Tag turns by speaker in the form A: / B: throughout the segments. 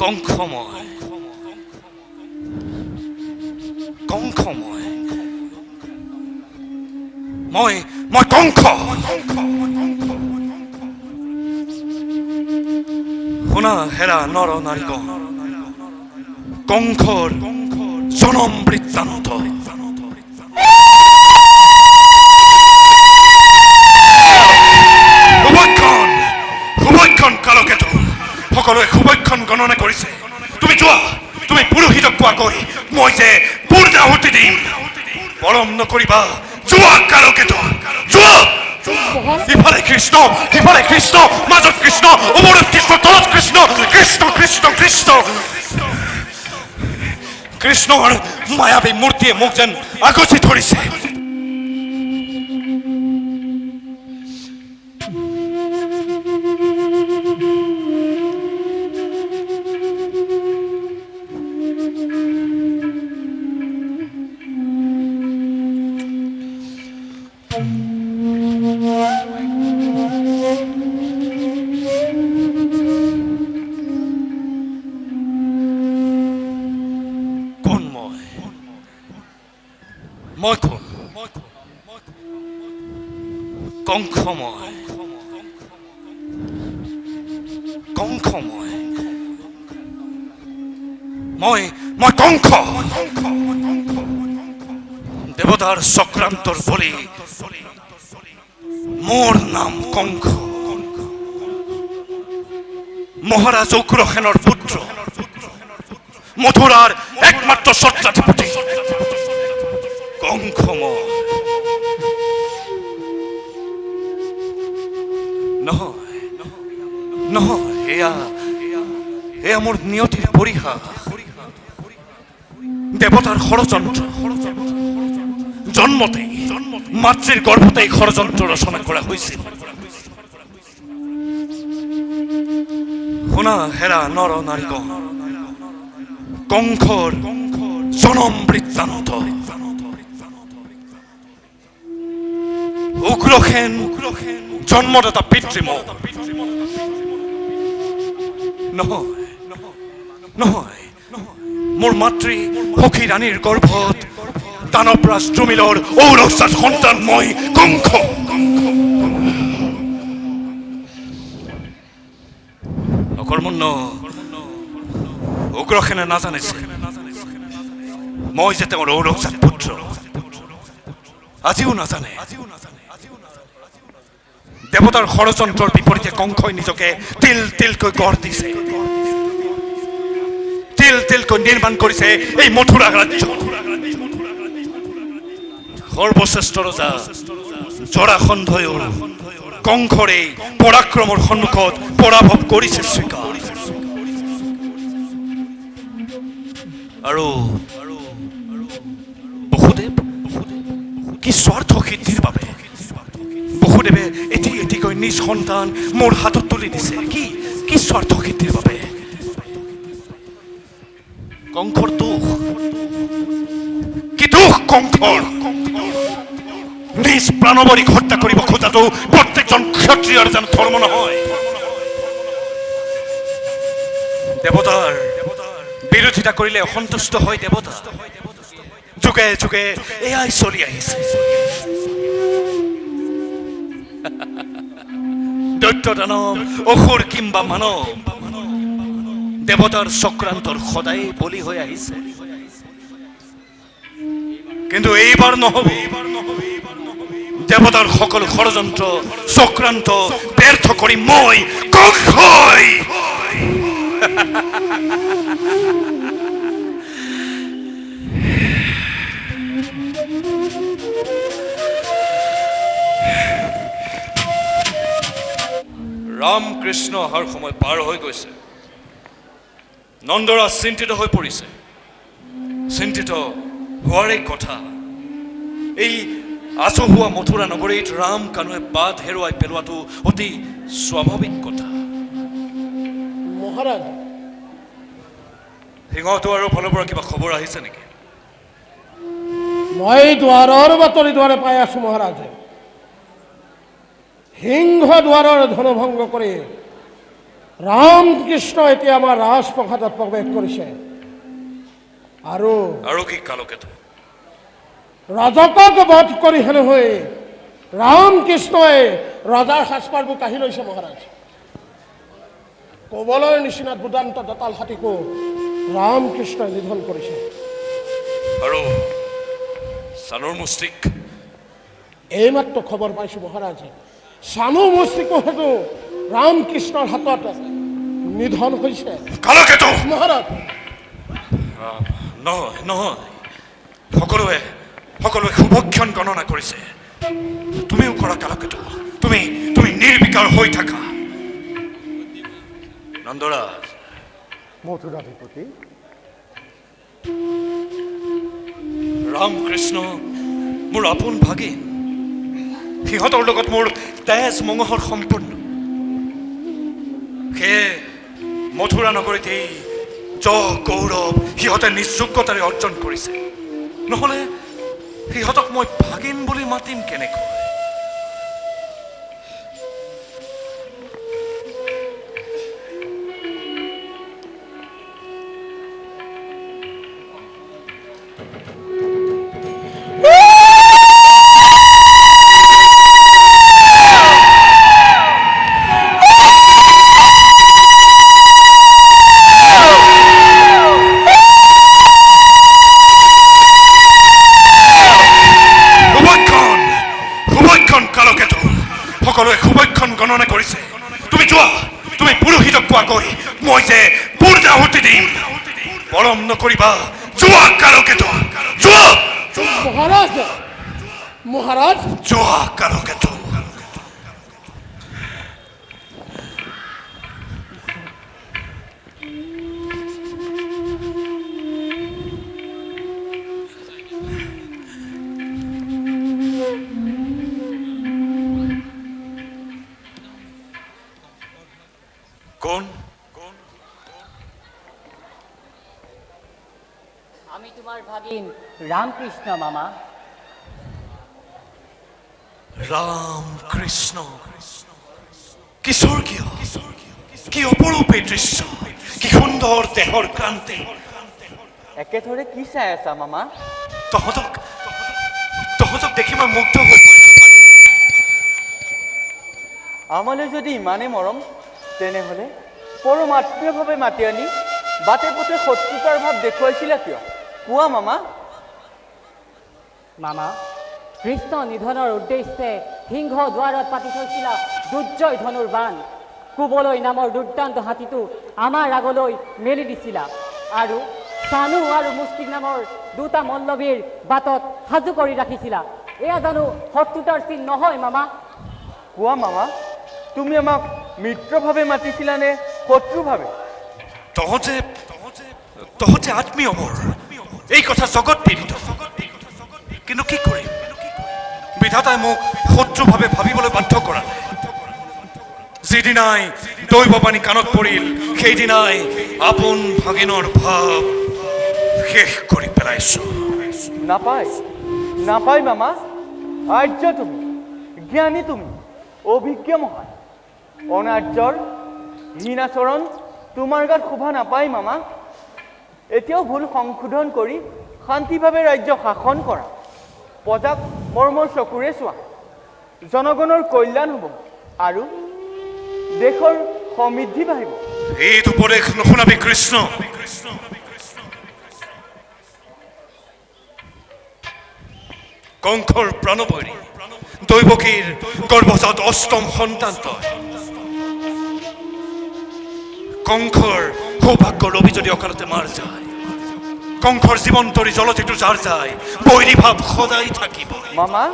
A: কংখময় কংখময় মই মই কংখ শুনা হেৰা নৰ নাৰীগণ কংখৰ জনম বৃত্তান্ত। সুবক্ষণ সুবক্ষণ কালকেতু সকলোৱে গণনা কৰিছে তুমি যোৱা তুমি পুৰোহিতক কোৱাকৈ মই যে পূৰ্ণাহুতি দিম। পৰম নকৰিবা যোৱা কালকেতু যোৱা ইফালে কৃষ্ণ সিফালে কৃষ্ণ মাজত কৃষ্ণ ওপৰত কৃষ্ণ তলত কৃষ্ণ কৃষ্ণ কৃষ্ণ কৃষ্ণ। কৃষ্ণৰ মায়াবী মূৰ্তিয়ে মোক যেন আগচি ধৰিছে কংখময় মই। মই কংখ দেৱতাৰ চক্ৰান্তৰ বলি মোৰ নাম কংখ মহাৰাজ উগ্ৰসেনৰ পুত্ৰ। মথুরার একমাত্র সত্রাধিপতি কংখম এয়া মোৰ নিয়তিৰ পৰিহাস দেৱতাৰ ষড়যন্ত্ৰ। জন্মতেই মাতৃৰ গৰ্ভতেই ষড়যন্ত্ৰ ৰচনা কৰা হৈছিল। শুনা হেৰা নৰ নাৰীগণ কংখর জনম বৃত্তান্ত। উগ্রসেন জন্মদাতা পিতৃম নহয় নহয় মোৰ মাতৃ সখী ৰাণীৰ গৰ্ভত দানৱৰাজ দ্ৰুমিলৰ ঔৰসাত সন্তান মই কংখ অকৰ্মণ্য উগ্ৰসেনে নাজানিছে মই যে তেওঁৰ ঔৰজাত পুত্ৰ আজিও নাজানে দেৱতাৰ ষড়যন্ত্ৰৰ বিপৰীতে কংসই নিজকে তিল তিলকৈ গঢ় দিছে। তিল তিলকৈ নিৰ্মাণ কৰিছে এই মথুৰা ৰাজ্য সৰ্বশ্ৰেষ্ঠ ৰজা জৰাসন্ধয়ো কংসৰ পৰাক্ৰমৰ সন্মুখত পৰাভৱ কৰিছে স্বীকাৰ। আৰু বসুদেৱ, কি স্বাৰ্থ সিদ্ধিৰ বাবে? বসুদেৱে এটি এটিকৈ নিজ সন্তান মোৰ হাতত তুলি দিছে। কি কি স্বাৰ্থ সিদ্ধিৰ বাবে? কংসৰ দুখ। কি দুখ কংসৰ নিজ প্ৰাণৱৰীক হত্যা কৰিব খোজাটো প্ৰত্যেকজন ক্ষত্ৰিয়ৰ যেন ধৰ্ম নহয় দেৱতাৰ বিৰোধিতা কৰিলে অসন্তুষ্ট হয় দেৱতা যুগে যুগে এয়াই চলি আহিছে। দৈত্য দানৱ অসুৰ কিম্বা মানৱ। দেৱতাৰ চক্ৰান্তৰ সদায় বলি হৈ আহিছে কিন্তু এইবাৰ নহব। দেৱতাৰ সকল ষড়যন্ত্ৰ চক্ৰান্ত ব্যৰ্থ কৰি মই কংসই ৰাম কৃষ্ণ অহাৰ সময় পাৰ হৈ গৈছে। নন্দৰা চিন্তিত হৈ পৰিছে। চিন্তিত হোৱাৰেই কথা। এই আচহুৱা মথুৰা নগৰীত ৰাম কানুৱে বাট হেৰুৱাই পেলোৱাটো অতি স্বাভাৱিক কথা।
B: মহাৰাজ।
A: সিংহদুৱাৰৰ ফালৰ পৰা কিবা খবৰ আহিছে নেকি?
B: মই দুৱাৰৰ বাতৰি দুৱাৰে পাই আছো মহাৰাজ। সিংহ দুৱাৰৰ ধনভংগ কৰি ৰামকৃষ্ণ এতিয়া আমাৰ ৰাজপ্ৰসাদত প্ৰৱেশ কৰিছে আৰু
A: আৰু কি কালকেতু
B: ৰজকক বধ কৰি হেনো হৈ ৰামকৃষ্ণই ৰজাৰ সাজপাৰবোৰ কাঢ়ি লৈছে মহাৰাজ কবলৈ নিচিনা দুদান্ত দতাল হাতীকো ৰামকৃষ্ণই নিধন কৰিছে
A: আৰু চানুৰ মুষ্টিক।
B: এইমাত্ৰ খবৰ পাইছোঁ মহাৰাজ চানু মুষ্টিকো হেনো ৰামকৃষ্ণৰ হাতত নিধন হৈছে
A: কালকেতু
B: মহাৰাজ
A: নহয় নহয়। সকলোৱে সকলোৱে শুভক্ষণ গণনা কৰিছে। তুমিও কৰা কালকেতু তুমি তুমি নিৰ্বিকাৰ হৈ থাকা। নন্দৰাজ।
C: মথুৰাধিপতি।
A: ৰামকৃষ্ণ মোৰ আপোন ভাগিন। সিহঁতৰ লগত মোৰ তেজ মঙহৰ সম্পূৰ্ণ। সেয়ে মথুৰা নগৰীত এই যশ গৌৰৱ সিহঁতে নিযোগ্যতাৰে অৰ্জন কৰিছে। নহ'লে সিহঁতক মই ভাগিন বুলি মাতিম কেনেকৈ? সকলোৱে শুভক্ষণ গণনা কৰিছে। তুমি যোৱা তুমি পুৰোহিতক কোৱাকৈ মই যে পূৰ্ণ আহুতি দিম। পৰম নকৰিবা যোৱা কালকেতু যোৱা।
B: মহাৰাজ মহাৰাজ।
A: যোৱা কালকেতু
D: ভাগিন রামকৃষ্ণ মামা।
A: ৰাম কৃষ্ণ কি স্বৰ্গীয় কি অপৰূপে দৃশ্য কি সুন্দৰ দেহৰ ক্ৰান্তি
C: একেথৰে কি চাই আছা মামা?
A: তহঁতক তহঁতক দেখি মই মুগ্ধ হৈ পৰিছো।
C: আমালৈ যদি ইমানেই মৰম তেনেহ'লে পৰমাত্মীয়ভাৱে মাতি আনি বাটে পথে শত্ৰুতাৰ ভাৱ দেখুৱাইছিলা কিয়? কোৱা মামা?
D: মামা কৃষ্ণ নিধনৰ উদ্দেশ্যে সিংহ দুৱাৰত পাতি থৈছিলা দুৰ্জয় ধনুৰ বাণ। কুবলৈ নামৰ দুৰ্দান্ত হাতীটো আমাৰ আগলৈ মেলি দিছিলা। আৰু চানু আৰু মুষ্টিক নামৰ দুটা মল্লবীৰ বাটত সাজু কৰি ৰাখিছিলা। এয়া জানো শত্ৰুতাৰ চিন নহয় মামা?
C: কোৱা মামা? তুমি আমাক মিত্ৰভাৱে মাতিছিলানে শত্ৰুভাৱে?
A: তহঁতে তহঁতে আত্মীয় মোৰ। এই কথা জগত পীড়িত। কিন্তু কি কৰিম? বিধাতাই মোক শত্ৰুভাৱে ভাবিবলৈ বাধ্য কৰা যিদিনাই দৈৱবাণী কাণত পৰিল, সেইদিনাই আপোন ভাগিনৰ ভাৱ শেষ কৰি পেলাইছো।
C: নাপায়। নাপায় মামা। আৰ্য তুমি, জ্ঞানী তুমি, অভিজ্ঞ মহান। অনাৰ্যৰ হীনাচৰণ তোমাৰ গাত শোভা নাপায় মামা। এতিয়াও ভুল সংশোধন কৰি শান্তিভাৱে ৰাজ্য শাসন কৰা। প্ৰজাক মৰ্মৰ চকুৰে চোৱা। জনগণৰ কল্যাণ হ'ব আৰু দেশৰ সমৃদ্ধি বাঢ়িব।
A: এই উপদেশ নুশুনাবি কৃষ্ণ। কংসৰ প্ৰাণবৈৰী, দৈৱকীৰ গৰ্ভজাত অষ্টম সন্তান তই। কংসৰ সৌভাগ্য ৰবি যদি অকালতে মাৰ যায়। কংসৰ জীৱন তৰি জলধিটো যাৰ যায় বৈৰী ভাৱ সদায় থাকিব।
C: মামা?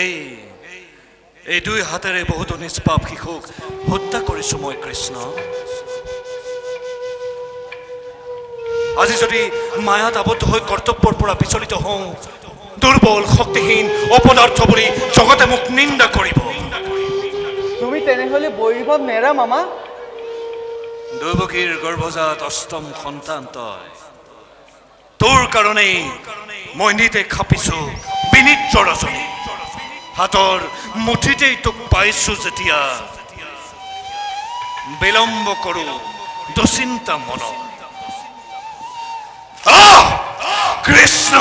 A: এই এই দুই হাতেৰে বহুতো নিষ্পাপ শিশুক হত্যা কৰিছো মই কৃষ্ণ। আজি যদি মায়াত আবদ্ধ হৈ কৰ্তব্যৰ পৰা বিচলিত হওঁ দুৰ্বল শক্তিহীন অপদাৰ্থ বুলি জগতে মোক নিন্দা কৰিব।
C: তুমি তেনেহ'লে বৈভৱ নেৰা মামা?
A: দৈৱকীৰ গৰ্ভজাত অষ্টম সন্তান তই। তোৰ কাৰণেই মই নিতে খাপিছো বিনিত্ৰ ৰজনী। হাতৰ মুঠিতেই তোক পাইছো যেতিয়া বিলম্ব করু দুশ্চিন্তা মন কৃষ্ণ!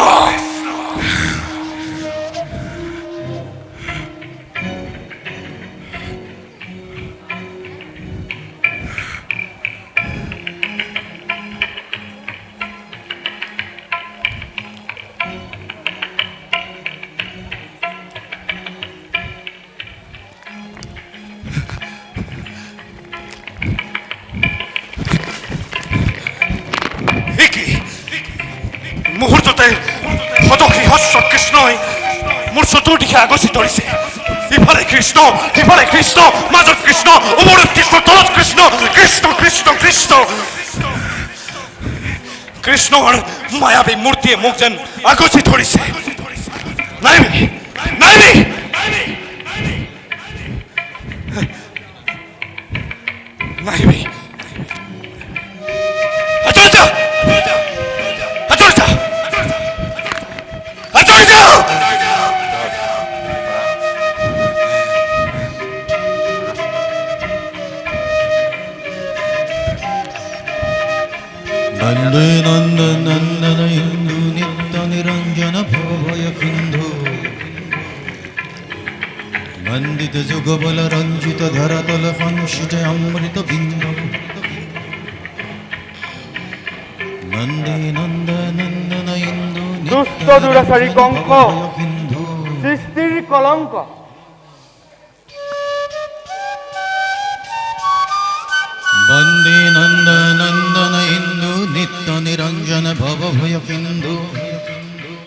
A: মোৰ চতুৰ্দিশে আগচি ধৰিছে ইফালে কৃষ্ণ সিফালে কৃষ্ণ, মাজত কৃষ্ণ ওপৰত কৃষ্ণ, তলত কৃষ্ণ কৃষ্ণ কৃষ্ণ কৃষ্ণ। কৃষ্ণৰ মায়াবী মূৰ্তিয়ে মোক যেন আগচি ধৰিছে। নাইবি নাইবি নাইবি
E: মুক্ত দুরাচারী
C: কংস সৃষ্টির কলঙ্ক।
E: বন্দে
C: নন্দ নন্দন
E: ইন্দু নিত্য নিরঞ্জন ভব ভয় বিন্দু।